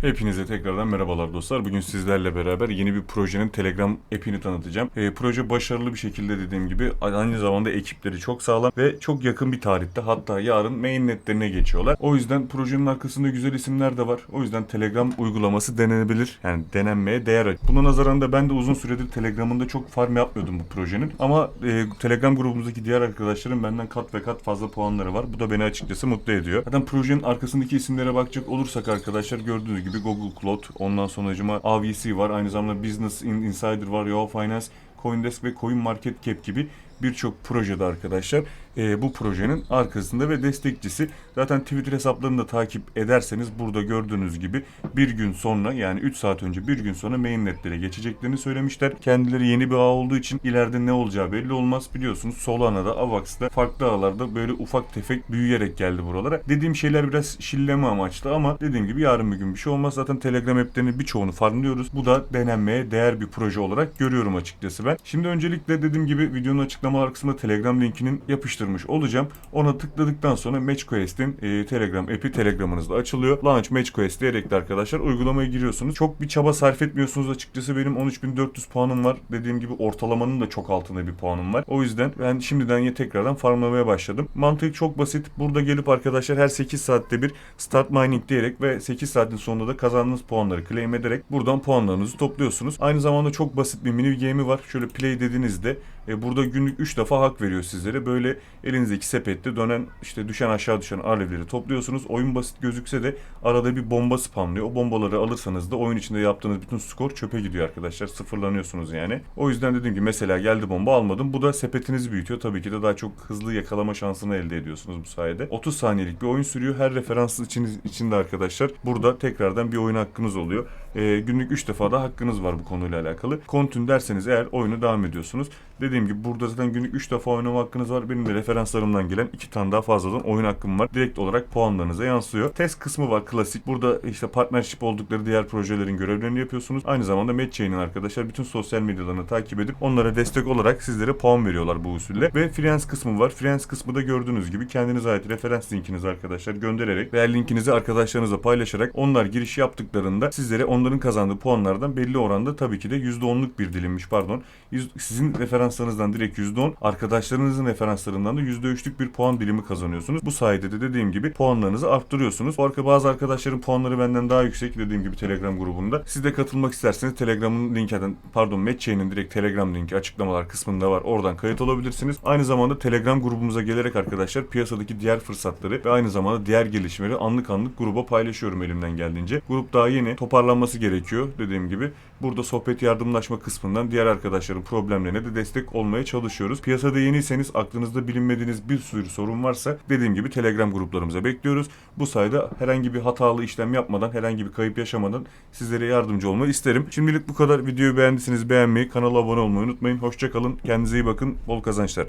Hepinize tekrardan merhabalar dostlar. Bugün sizlerle beraber yeni bir projenin Telegram app'ini tanıtacağım. Ee, proje başarılı bir şekilde dediğim gibi aynı zamanda ekipleri çok sağlam ve çok yakın bir tarihte hatta yarın mainnetlerine geçiyorlar. O yüzden projenin arkasında güzel isimler de var. O yüzden Telegram uygulaması denenebilir. Yani denenmeye değer. Buna nazaran da ben de uzun süredir Telegram'ın da çok farm yapmıyordum bu projenin. Ama e, Telegram grubumuzdaki diğer arkadaşlarım benden kat ve kat fazla puanları var. Bu da beni açıkçası mutlu ediyor. Zaten projenin arkasındaki isimlere bakacak olursak arkadaşlar gördüğünüz Google Cloud, ondan sonracıma AVC var, aynı zamanda Business Insider var, Yahoo Finance, Coindesk ve CoinMarketCap gibi birçok projede arkadaşlar e, bu projenin arkasında ve destekçisi. Zaten Twitter hesaplarını da takip ederseniz burada gördüğünüz gibi bir gün sonra yani 3 saat önce bir gün sonra mainnetlere geçeceklerini söylemişler. Kendileri yeni bir ağ olduğu için ileride ne olacağı belli olmaz biliyorsunuz. Solana'da, Avax'da farklı ağlarda böyle ufak tefek büyüyerek geldi buralara. Dediğim şeyler biraz şilleme amaçlı ama dediğim gibi yarın bir gün bir şey olmaz. Zaten Telegram app'lerinin birçoğunu farmlıyoruz. Bu da denenmeye değer bir proje olarak görüyorum açıkçası ben. Şimdi öncelikle dediğim gibi videonun açıklamalar kısmında Telegram linkinin yapıştırmış olacağım. Ona tıkladıktan sonra MatchQuest'in e, Telegram app'i Telegram'ınızda açılıyor. Launch MatchQuest diyerek de arkadaşlar uygulamaya giriyorsunuz. Çok bir çaba sarf etmiyorsunuz açıkçası. Benim 13.400 puanım var. Dediğim gibi ortalamanın da çok altında bir puanım var. O yüzden ben şimdiden ya tekrardan farmlamaya başladım. Mantık çok basit. Burada gelip arkadaşlar her 8 saatte bir start mining diyerek ve 8 saatin sonunda da kazandığınız puanları claim ederek buradan puanlarınızı topluyorsunuz. Aynı zamanda çok basit bir mini game'i var. Şöyle play dediğinizde e, burada günlük 3 defa hak veriyor sizlere. Böyle elinizdeki sepette dönen işte düşen aşağı düşen alevleri topluyorsunuz. Oyun basit gözükse de arada bir bomba spamlıyor. O bombaları alırsanız da oyun içinde yaptığınız bütün skor çöpe gidiyor arkadaşlar. Sıfırlanıyorsunuz yani. O yüzden dediğim gibi mesela geldi bomba almadım. Bu da sepetinizi büyütüyor. Tabii ki de daha çok hızlı yakalama şansını elde ediyorsunuz bu sayede. 30 saniyelik bir oyun sürüyor. Her referans için, içinde arkadaşlar burada tekrardan bir oyun hakkınız oluyor. E, günlük 3 defa da hakkınız var bu konuyla alakalı. Kontün derseniz eğer oyunu devam ediyorsunuz. Dediğim gibi burada zaten günlük 3 defa oynama hakkınız var. Benim de referanslarımdan gelen 2 tane daha fazladan oyun hakkım var. Direkt olarak puanlarınıza yansıyor. Test kısmı var klasik. Burada işte partnership oldukları diğer projelerin görevlerini yapıyorsunuz. Aynı zamanda Matchchain'in arkadaşlar bütün sosyal medyalarını takip edip onlara destek olarak sizlere puan veriyorlar bu usulle. Ve freelance kısmı var. Freelance kısmı da gördüğünüz gibi kendinize ait referans linkinizi arkadaşlar göndererek veya linkinizi arkadaşlarınızla paylaşarak onlar giriş yaptıklarında sizlere onların kazandığı puanlardan belli oranda tabii ki de %10'luk bir dilimmiş pardon. Sizin referanslarınızdan direkt %10, arkadaşlarınızın referanslarından da %3'lük bir puan dilimi kazanıyorsunuz. Bu sayede de dediğim gibi puanlarınızı arttırıyorsunuz. Arka bazı arkadaşların puanları benden daha yüksek dediğim gibi Telegram grubunda. Siz de katılmak isterseniz Telegram'ın linkinden pardon Matchchain'in direkt Telegram linki açıklamalar kısmında var. Oradan kayıt olabilirsiniz. Aynı zamanda Telegram grubumuza gelerek arkadaşlar piyasadaki diğer fırsatları ve aynı zamanda diğer gelişmeleri anlık anlık gruba paylaşıyorum elimden geldiğince. Grup daha yeni toparlanması gerekiyor dediğim gibi. Burada sohbet yardımlaşma kısmından diğer arkadaşların problemlerine de destek olmaya çalışıyoruz. Piyasada yeniyseniz aklınızda bilinmediğiniz bir sürü sorun varsa dediğim gibi Telegram gruplarımıza bekliyoruz. Bu sayede herhangi bir hatalı işlem yapmadan, herhangi bir kayıp yaşamadan sizlere yardımcı olmayı isterim. Şimdilik bu kadar. Videoyu beğendiyseniz beğenmeyi, kanala abone olmayı unutmayın. Hoşçakalın. Kendinize iyi bakın. Bol kazançlar.